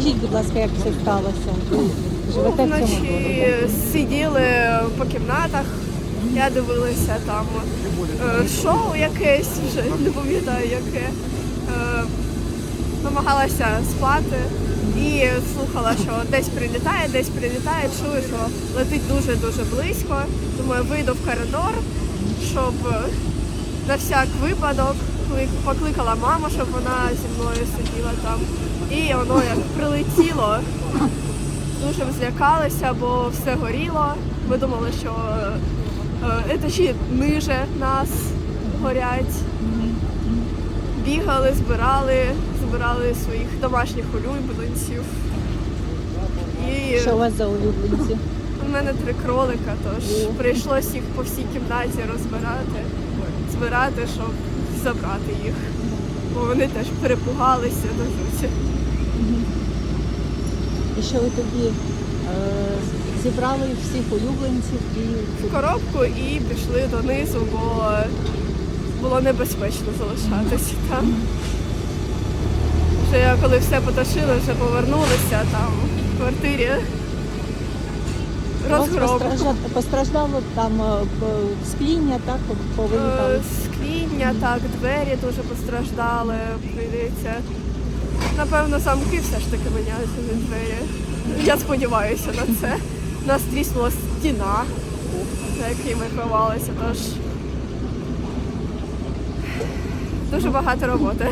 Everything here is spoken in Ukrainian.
Розкажіть, будь ласка, як це сталося? Живете в цьому Вночі сиділи по кімнатах, я дивилася там е, шоу якесь, вже не пам'ятаю яке. Е, Намагалася спати і слухала, що десь прилітає, десь прилітає, чую, що летить дуже-дуже близько. Думаю, вийду в коридор, щоб на всяк випадок покликала маму, щоб вона зі мною сиділа там. І воно як прилетіло, дуже злякалися, бо все горіло. Ми думали, що е, етажі ниже нас горять. Бігали, збирали, збирали своїх домашніх улюбленців. І Що у вас за улюбленці? у мене три кролика, тож прийшлось їх по всій кімнаті розбирати, збирати, щоб забрати їх. Бо вони теж перепугалися до жуті. І що ви тоді е, зібрали всіх улюбленців і в коробку і пішли донизу, бо було небезпечно залишатися там. Вже коли все потушили, вже повернулися там в квартирі. Постражда- постраждало там е, скління, так, Е, повилітали? Скління, так, двері дуже постраждали, прийдеться. Напевно, замки все ж таки міняються від двері. Я сподіваюся на це. У нас тріснула стіна, на якій ми ховалися, тож дуже багато роботи.